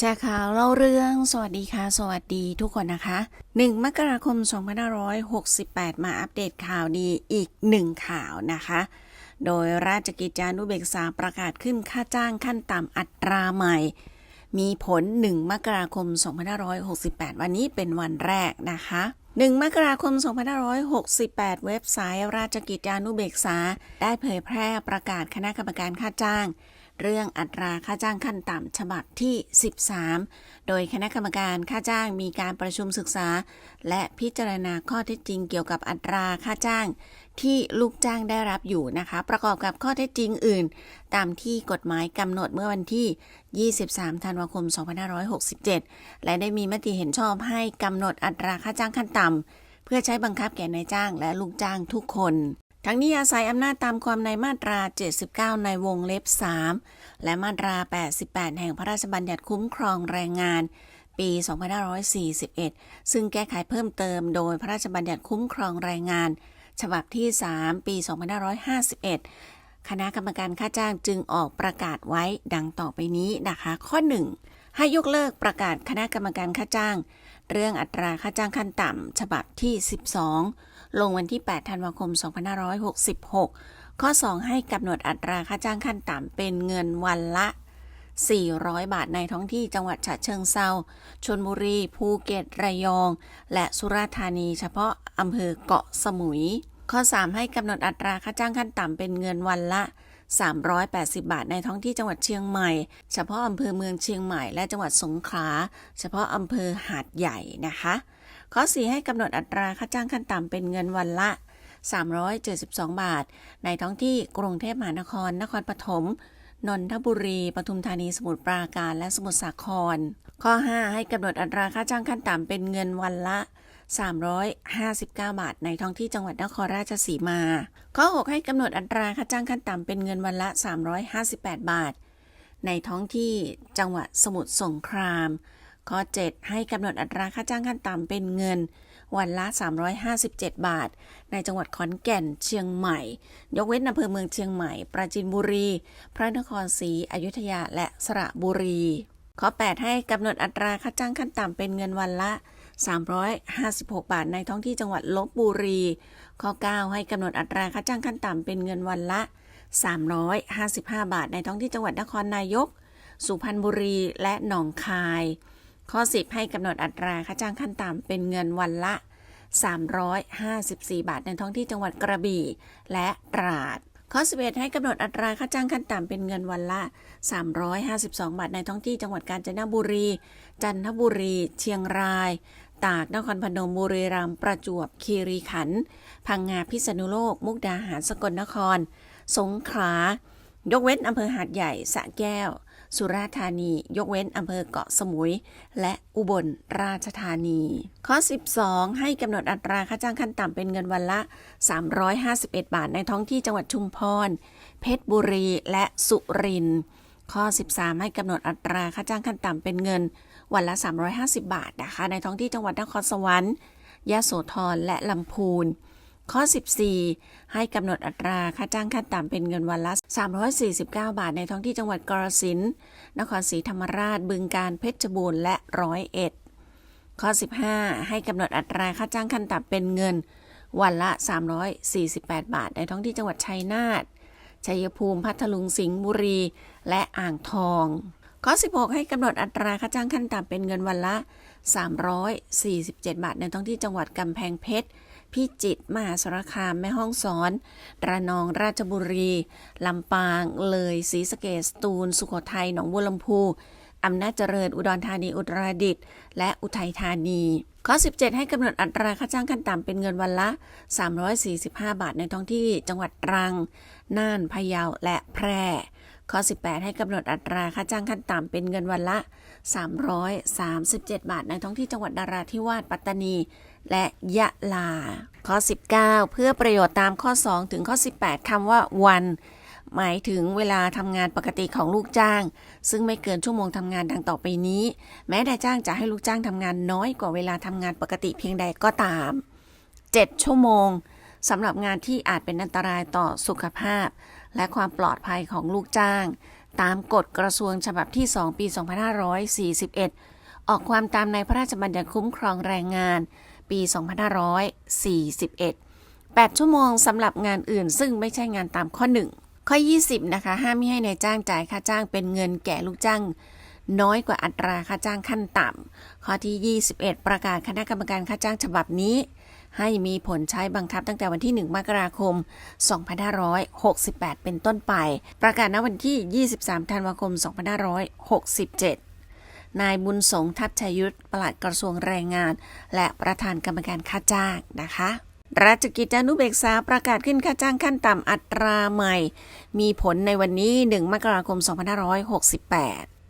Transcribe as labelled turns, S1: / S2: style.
S1: แชร์ข่าวเล่าเรื่องสวัสดีค่ะ สวัสดีทุกคนนะคะ 1 มกราคม 2568 มาอัปเดตข่าวดีอีกหนึ่งข่าวนะคะ โดยราชกิจจานุเบกษาประกาศขึ้นค่าจ้างขั้นต่ำอัตราใหม่ มีผล 1 มกราคม 2568 วันนี้เป็นวันแรกนะคะ 1 มกราคม 2568 เว็บไซต์ราชกิจจานุเบกษา ได้เผยแพร่ประกาศคณะกรรมการค่าจ้าง เรื่องอัตราค่าจ้างขั้นต่ำฉบับที่ 13 โดยคณะกรรมการค่าจ้างมีการประชุมศึกษา และพิจารณาข้อเท็จจริงเกี่ยวกับอัตราค่าจ้าง ที่ลูกจ้างได้รับอยู่นะคะ ประกอบกับข้อเท็จจริงอื่น ตามที่กฎหมายกำหนดเมื่อวันที่ 23 ธันวาคม 2567 และได้มีมติเห็นชอบให้กำหนดอัตราค่าจ้างขั้นต่ำเพื่อใช้บังคับแก่นายจ้างและลูกจ้างทุกคน ทั้งนี้อาศัยอำนาจตามความในมาตรา 79 ในวงเล็บ 3 และมาตรา 88 แห่งพระราชบัญญัติคุ้มครองแรงงาน ปี 2541 ซึ่งแก้ไขเพิ่มเติมโดยพระราชบัญญัติคุ้มครองแรงงาน ฉบับที่ 3 ปี 2551 คณะกรรมการค่าจ้างจึงออกประกาศไว้ดังต่อไปนี้นะคะ ข้อ 1 ให้ยกเลิกประกาศคณะกรรมการค่าจ้าง เรื่องอัตราค่าจ้างขั้นต่ำฉบับที่ 12 ลงวันที่ 8 ธันวาคม 2566 ข้อ 2 ให้กำหนดอัตราค่าจ้างขั้นต่ำเป็นเงินวันละ 400 บาทในท้องที่จังหวัดฉะเชิงเซาชนบุรี ภูเก็ต ระยอง และสุราษฎร์ธานี เฉพาะอำเภอเกาะสมุย ข้อ 3 ให้กำหนดอัตราค่าจ้างขั้นต่ำเป็นเงินวันละ 380 บาทในท้องที่จังหวัดเชียงใหม่ เฉพาะอำเภอเมืองเชียงใหม่ และจังหวัดสงขลา เฉพาะอำเภอหาดใหญ่นะคะ ข้อ 4 ให้กำหนดอัตราค่าจ้างขั้นต่ำเป็นเงินวันละ 372 บาท ในท้องที่กรุงเทพมหานคร นครปฐมนนทบุรีปทุมธานีสมุทรปราการและสมุทรสาคร ข้อ 5 ให้กำหนดอัตราค่าจ้างขั้นต่ำเป็นเงินวันละ 359 บาท ในท้องที่จังหวัดนครราชสีมา ข้อ 6 ให้กำหนดอัตราค่าจ้างขั้นต่ำเป็นเงินวันละ 358 บาท ในท้องที่จังหวัดสมุทรสงคราม ข้อ 7 ให้กำหนดอัตราค่าจ้างขั้นต่ำเป็นเงินวันละ 357 บาท ในจังหวัดขอนแก่น เชียงใหม่ ยกเว้นอำเภอเมืองเชียงใหม่ ปราจีนบุรี พระนครศรีอยุธยา และสระบุรี ข้อ 8 ให้กำหนดอัตราค่าจ้างขั้นต่ำเป็นเงินวันละ 356 บาทในท้องที่จังหวัดลบบุรี ข้อ 9 ให้กำหนดอัตราค่าจ้างขั้นต่ำเป็นเงินวันละ 355 บาทในท้องที่จังหวัดนครนายก สุพรรณบุรีและหนองคาย ข้อ 10 ให้กำหนดอัตราค่าจ้างขั้นต่ำเป็นเงินวันละ 354 บาทในท้องที่จังหวัดกระบี่และตราดข้อ 11 ให้กำหนดอัตราค่าจ้างขั้นต่ำเป็นเงินวันละ 352 บาทในท้องที่จังหวัดกาญจนบุรี จันทบุรี เชียงราย ตาก นครพนมบุรีรัมย์ประจวบคีรีขันธ์พังงาพิษณุโลก มุกดาหารสกลนคร สงขลายกเว้นอำเภอหาดใหญ่สระแก้ว สุราษฎร์ธานี ยกเว้นอำเภอเกาะสมุย และอุบลราชธานี ข้อ 12 ให้กำหนดอัตราค่าจ้างขั้นต่ำเป็นเงินวันละ 351 บาทในท้องที่จังหวัดชุมพร เพชรบุรีและสุรินทร์ข้อ 13 ให้กำหนดอัตราค่าจ้างขั้นต่ำเป็นเงิน วันละ 350 บาทนะคะ ในท้องที่จังหวัดนครสวรรค์ยะโสธรและลำพูน ข้อ 14 ให้กำหนดอัตราค่าจ้างขั้นต่ำเป็นเงินวันละ 349 บาท ในท้องที่จังหวัดกาฬสินนครศรีธรรมราชบึงกาฬเพชรบูรณ์และร้อยเอ็ดข้อ 15 ให้กำหนดอัตราค่าจ้างขั้นต่ำเป็นเงินวันละ 348 บาท ในท้องที่จังหวัดชัยนาทชัยภูมิ พัทลุง สิงห์บุรี และอ่างทอง ข้อ 16 ให้กำหนดอัตราค่าจ้างขั้นต่ำเป็นเงินวันละ 347 บาท ในท้องที่จังหวัดกำแพงเพชร พิจิตร มหาสารคาม แม่ฮ่องสอน ระนอง ราชบุรี ลำปาง เลย ศรีสะเกษสตูล สุโขทัย หนองบัวลำพูอำนาจเจริญ อุดรธานี อุตรดิตถ์ และอุทัยธานี ข้อ 17 ให้กำหนดอัตราค่าจ้างขั้นต่ำเป็นเงินวันละ 345 บาท ในท้องที่จังหวัดตรัง น่าน พะเยา และแพร่ ข้อ 18 ให้กำหนดอัตราค่าจ้างขั้นต่ำเป็นเงินวันละ 337 บาท ในท้องที่จังหวัดนราธิวาสปัตตานี และยะลา ข้อ 19 เพื่อประโยชน์ตามข้อ 2 ถึงข้อ 18 คำว่าวัน หมายถึงเวลาทำงานปกติของลูกจ้าง ซึ่งไม่เกินชั่วโมงทำงานดังต่อไปนี้ แม้นายจ้างจะให้ลูกจ้างทำงานน้อยกว่าเวลาทำงานปกติเพียงใดก็ตาม 7 ชั่วโมงสำหรับงานที่อาจเป็นอันตรายต่อสุขภาพ และความปลอดภัยของลูกจ้าง ตามกฎกระทรวงฉบับที่ 2 ปี 2541 ออกความตามในพระราชบัญญัติคุ้มครองแรงงาน ปี 2541 8 ชั่วโมงสำหรับงานอื่นซึ่งไม่ใช่งานตามข้อ 1 ข้อ 20 นะคะ ห้ามไม่ให้ในายจ้างจ่ายค่าจ้างเป็นเงินแก่ลูกจ้าง น้อยกว่าอัตราค่าจ้างขั้นต่ำข้อที่ 21 ประกาศคณะกรรมการค่าจ้างฉบับนี้ ให้มีผลใช้บังคับตั้งแต่วันที่ 1 มกราคม 2568 เป็นต้นไป ประกาศณวันที่ 23 ธันวาคม 2567นายบุญสงทัพชัยยุทธปลัดกระทรวงแรงงาน และประธานกรรมการค่าจ้างนะคะ ราชกิจจานุเบกษาประกาศขึ้นค่าจ้างขั้นต่ำอัตราใหม่ มีผลในวันนี้ 1 มกราคม 2568